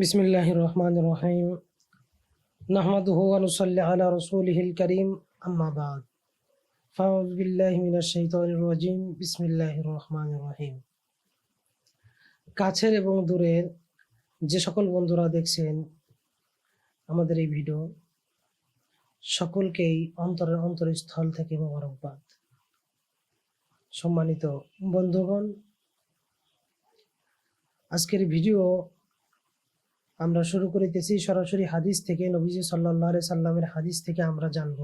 বিসমিল্লাহ রহমান রহিম নাহমাদুহসাল্লি আলা রসুলহিল করিম। আম্মাবাদ ফাউজবিল্লাহিমিনাশাইতানিরাজিম বিসমিল্লাহ রহমান রহিম কাছের এবং দূরের যে সকল বন্ধুরা দেখছেন আমাদের এই ভিডিও, সকলকেই অন্তরের অন্তরস্থল থেকে মোবারকবাদ। সম্মানিত বন্ধুগণ, আজকের ভিডিও আমরা শুরু করিতেছি সরাসরি হাদিস থেকে, নবীজি সাল্লাহ সাল্লামের হাদিস থেকে আমরা জানব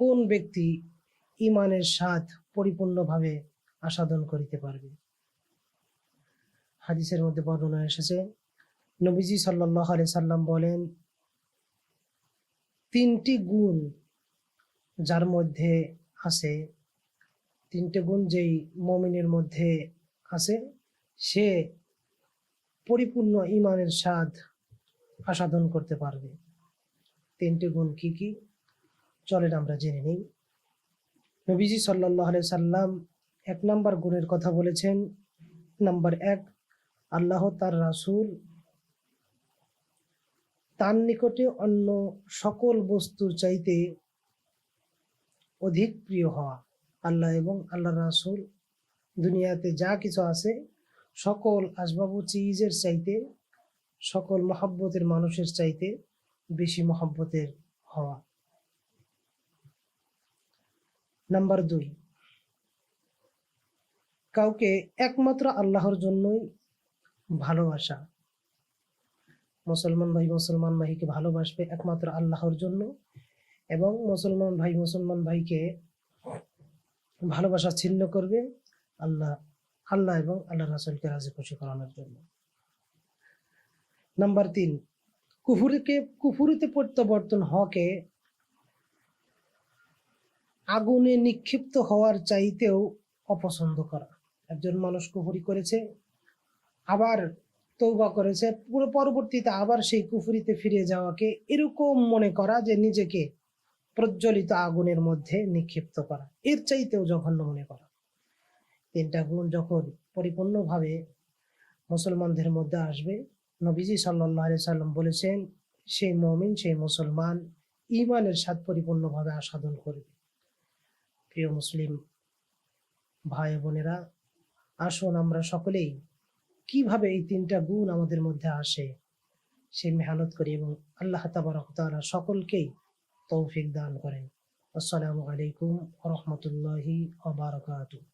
কোন ব্যক্তি ইমানের স্বাদ পরিপূর্ণভাবে আস্বাদন করিতে পারবে। হাদিসের মধ্যে বর্ণনা এসেছে, নবীজি সাল্লাহ আলি সাল্লাম বলেন, তিনটি গুণ যার মধ্যে আছে, তিনটে গুণ যেই মমিনের মধ্যে আছে, সে পরিপূর্ণ ইমানের স্বাদ আস্বাদন করতে পারবে। তিনটি গুণ কি কি? চলেন আমরা জেনে নিই। নবীজি সাল্লাহ সাল্লাম এক নাম্বার গুণের কথা বলেছেন। নাম্বার এক, আল্লাহ তার রাসূল তার নিকটে অন্য সকল বস্তুর চাইতে অধিক প্রিয় হওয়া। আল্লাহ এবং আল্লাহ রাসূল দুনিয়াতে যা কিছু আছে সকল আসবাবু চিজের চাইতে, সকল মহাব্বতের মানুষের চাইতে বেশি মহাব্বতের হওয়া। নাম্বার দুই, কাউকে একমাত্র আল্লাহর জন্যই ভালোবাসা। মুসলমান ভাই, মুসলমান ভাইকে ভালোবাসবে একমাত্র আল্লাহর জন্য এবং মুসলমান ভাই, মুসলমান ভাইকে ভালোবাসা ছিন্ন করবে আল্লাহ আল্লাহ এবং আল্লাহ রাসুলকে রাজি খুশি করানোর জন্য। নাম্বার তিন, কুফুরিকে, কুফুরিতে প্রত্যাবর্তন হকে আগুনে নিক্ষিপ্ত হওয়ার চাইতেও অপছন্দ করা। একজন মানুষ কুফুরি করেছে, আবার তৌবা করেছে, পুরো পরবর্তীতে আবার সেই কুফুরিতে ফিরে যাওয়াকে এরকম মনে করা যে নিজেকে প্রজ্বলিত আগুনের মধ্যে নিক্ষিপ্ত করা। এর চাইতেও জঘন্য মনে করা। তিনটা গুণ যখন পরিপূর্ণভাবে মুসলমানদের মধ্যে আসবে, নবীজি সাল্লাহ সাল্লাম বলেছেন, সেই মমিন, সেই মুসলমান ইমানের স্বাদ পরিপূর্ণভাবে আস্বাদন করবে। প্রিয় মুসলিম ভাই বোনেরা, আসুন আমরা সকলেই কীভাবে এই তিনটা গুণ আমাদের মধ্যে আসে সে মেহনত করি এবং আল্লাহ তাবারকতালা সকলকেই তৌফিক দান করেন। আসসালামু আলাইকুম রহমতুল্লাহি ওয়া বারাকাতুহু।